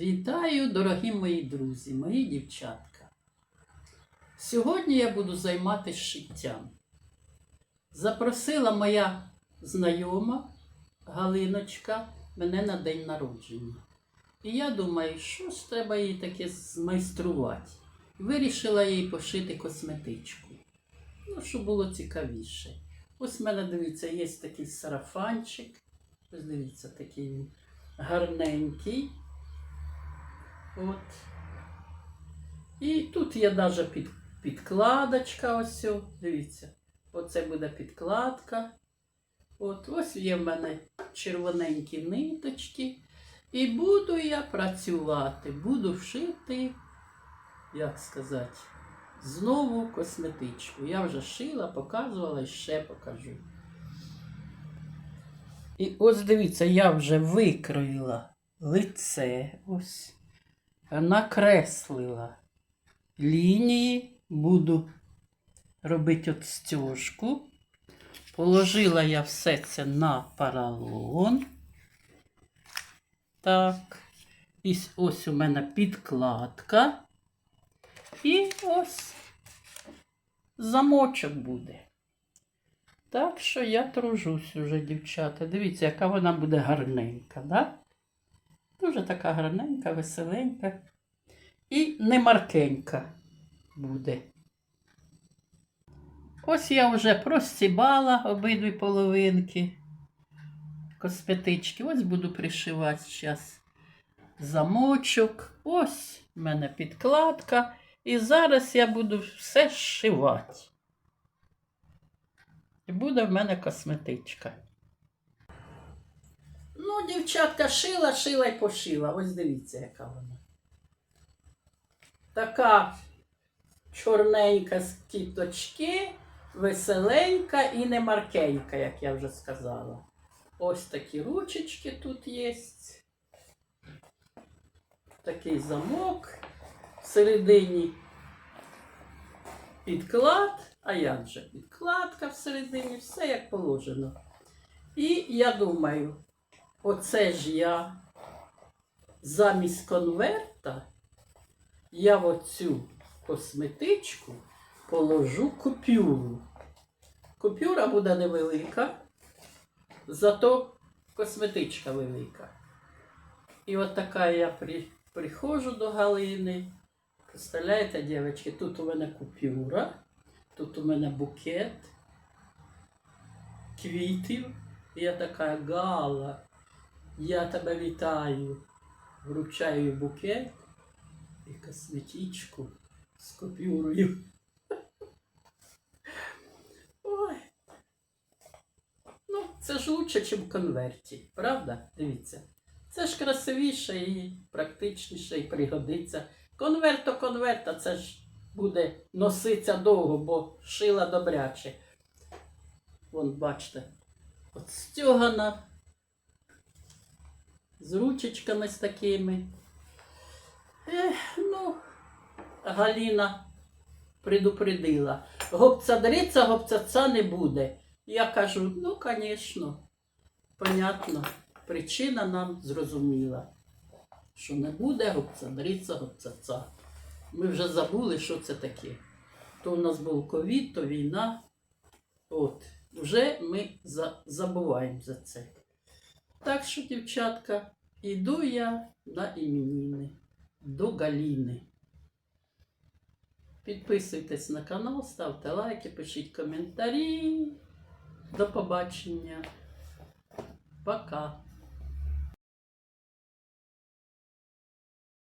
Вітаю, дорогі мої друзі, мої дівчатка. Сьогодні я буду займатися шиттям. Запросила моя знайома Галиночка мене на день народження. І я думаю, що ж треба їй таке змайструвати. Вирішила їй пошити косметичку. Ну, щоб було цікавіше. Ось в мене, дивіться, є такий сарафанчик. Ось дивіться, такий він гарненький. От. І тут є навіть під, підкладочка. Ось, дивіться. Оце буде підкладка. От, ось є в мене червоненькі ниточки. І буду я працювати, буду шити, як сказати, знову косметичку. Я вже шила, показувала і ще покажу. І ось дивіться, я вже викроїла лице. Ось накреслила лінії, буду робити от стежку. Положила я все це на поролон. Так. І ось у мене підкладка. І ось замочок буде. Так що я тружусь уже, дівчата. Дивіться, яка вона буде гарненька, да? Дуже така гарненька, веселенька. І не маркенька буде. Ось я вже простібала обидві половинки косметички. Ось буду пришивати зараз замочок. Ось в мене підкладка. І зараз я буду все зшивати. І буде в мене косметичка. Ну, дівчатка, шила, шила і пошила. Ось дивіться, яка вона. Така чорненька з кіточки, веселенька і не маркенька, як я вже сказала. Ось такі ручечки тут є. Такий замок. Всередині підклад. А як же? Підкладка всередині, все як положено. І я думаю, оце ж я замість конверта я в оцю косметичку положу купюру. Купюра буде невелика, зато косметичка велика. І от така я при, приходжу до Галини. Представляєте, дівчатки, тут у мене купюра, тут у мене букет квітів. Я така Гала, я тебе вітаю. Вручаю букет і косметичку з купюрою. Ой. Ну, це ж лучше, ніж в конверті, правда? Дивіться. Це ж красивіше і практичніше, і пригодиться. Конверт то конверт, а це ж буде носиться довго, бо шила добряче. Вон, бачите, от стягана з ручечками з такими. Ех, ну, Галіна предупредила. Гопцадриця, гопцаца не буде. Я кажу, ну, звісно, понятно, причина нам зрозуміла, що не буде гопцадриця, гопцаца. Ми вже забули, що це таке. То у нас був ковід, то війна. От, вже ми забуваємо за це. Так що, дівчатка, іду я на іменини до Галіни. Підписуйтесь на канал, ставте лайки, пишіть коментарі. До побачення. Пока.